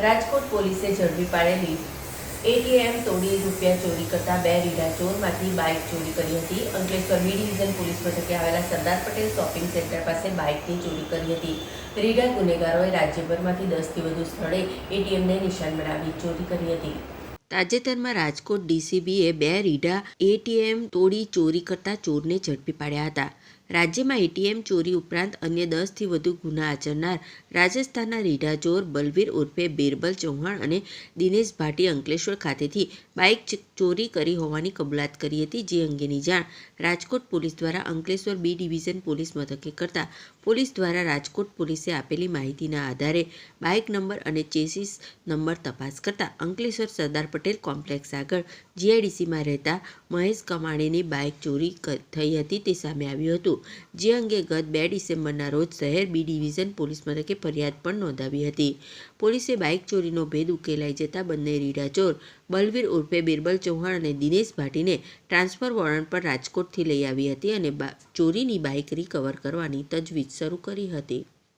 રાજકોટ પોલીસે ઝડપી પાડેલી. એટીએમ તોડી રૂપિયા ચોરી કરતા બે રીડા ચોરમાંથી બાઇક ચોરી કરી હતી. અંકલેશ્વર બી ડિવિઝન પોલીસ મથકે આવેલા સરદાર પટેલ શોપિંગ સેન્ટર પાસે બાઇકની ચોરી કરી હતી. રીડા ગુનેગારોએ રાજ્યભરમાંથી દસથી વધુ સ્થળે એટીએમને નિશાન બનાવી ચોરી કરી હતી. તાજેતરમાં રાજકોટ ડીસીબીએ બે રીડા એટીએમ તોડી ચોરી કરતા ચોરને ઝડપી પાડ્યા હતા. રાજ્યમાં એટીએમ ચોરી ઉપરાંત અન્ય દસથી વધુ ગુના આચરનાર રાજસ્થાનના રીઢા ચોર બલવીર ઉર્ફે બિરબલ ચૌહાણ અને દિનેશ ભાટી અંકલેશ્વર ખાતેથી બાઇક ચોરી કરી હોવાની કબૂલાત કરી હતી. જે અંગેની જાણ રાજકોટ પોલીસ દ્વારા અંકલેશ્વર બી ડિવિઝન પોલીસ મથકે કરતા પોલીસ દ્વારા રાજકોટ પોલીસે આપેલી માહિતીના આધારે બાઇક નંબર અને ચેસીસ નંબર તપાસ કરતા અંકલેશ્વર સરદાર પટેલ કોમ્પ્લેક્સ આગળ જીઆઈડીસીમાં રહેતા મહેશ કમાણીની બાઇક ચોરી થઈ હતી તે સામે આવ્યું હતું. જે અંગે ગત બે ડિસેમ્બરના રોજ શહેર બી ડિવિઝન પોલીસ મથકે ફરિયાદ પણ નોંધાવી હતી. પોલીસે બાઇક ચોરીનો ભેદ ઉકેલાઈ જતા બંને રીડા ચોર બલવીર ઉર્ફે બિરબલ ચૌહાણ અને દિનેશ ભાટીને ટ્રાન્સફર વોરંટ પર રાજકોટથી લઈ આવી હતી અને ચોરીની બાઇક રિકવર કરવાની તજવીજ શરૂ કરી હતી.